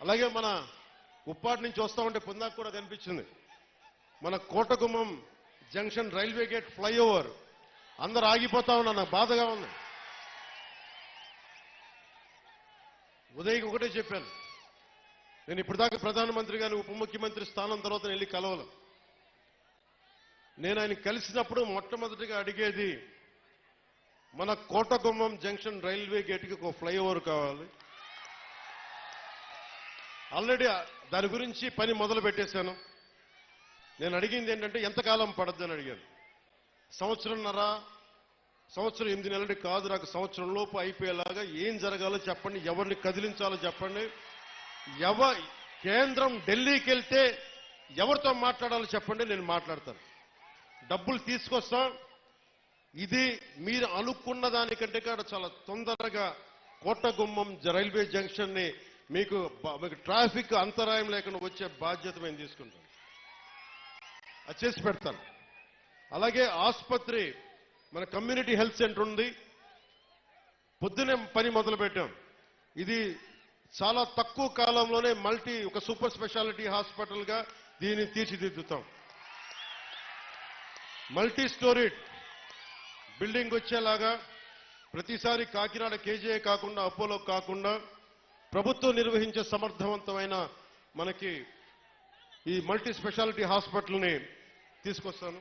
అలాగే మన ఉప్పాటి నుంచి వస్తూ ఉంటే పొందాక కూడా కనిపించింది. మన Kotagummam junction railway gate flyover. అందరు ఆగిపోతా ఉన్నా నాకు బాధగా ఉంది. ఉదయకి ఒకటే చెప్పాను. నేను ఇప్పటిదాకా ప్రధానమంత్రి గారిని ఉప ముఖ్యమంత్రి స్థానం తర్వాత వెళ్ళి కలవను. నేను ఆయన కలిసినప్పుడు మొట్టమొదటిగా అడిగేది మన కోటగుమ్మం జంక్షన్ రైల్వే గేట్కి ఒక ఫ్లైఓవర్ కావాలి. ఆల్రెడీ దాని గురించి పని మొదలు పెట్టేశాను. నేను అడిగింది ఏంటంటే ఎంతకాలం పడద్దు అని అడిగాను. సంవత్సరంన్నర సంవత్సరం ఎనిమిది నెలలు కాదు నాకు సంవత్సరం లోపు అయిపోయేలాగా ఏం జరగాలో చెప్పండి ఎవరిని కదిలించాలో చెప్పండి. ఎవ కేంద్రం ఢిల్లీకి వెళ్తే ఎవరితో మాట్లాడాలో చెప్పండి నేను మాట్లాడతాను. డబ్బులు తీసుకొస్తాం. ఇది మీరు అనుకున్న దానికంటే కూడా చాలా తొందరగా కోటగుమ్మం రైల్వే జంక్షన్ని మీకు మీకు ట్రాఫిక్ అంతరాయం లేకుండా వచ్చే బాధ్యత మేము తీసుకుంటాం. అది చేసి పెడతాను. అలాగే ఆసుపత్రి మన కమ్యూనిటీ హెల్త్ సెంటర్ ఉంది. పొద్దునే పని మొదలు పెట్టాం ఇది చాలా తక్కువ కాలంలోనే మల్టీ ఒక సూపర్ స్పెషాలిటీ హాస్పిటల్గా దీన్ని తీర్చిదిద్దుతాం. మల్టీ స్టోరీ బిల్డింగ్ వచ్చేలాగా ప్రతిసారి కాకినాడ కేజీఏ కాకుండా అపోలో కాకుండా ప్రభుత్వం నిర్వహించే సమర్థవంతమైన మనకి ఈ మల్టీ స్పెషాలిటీ హాస్పిటల్ని తీసుకొస్తాను.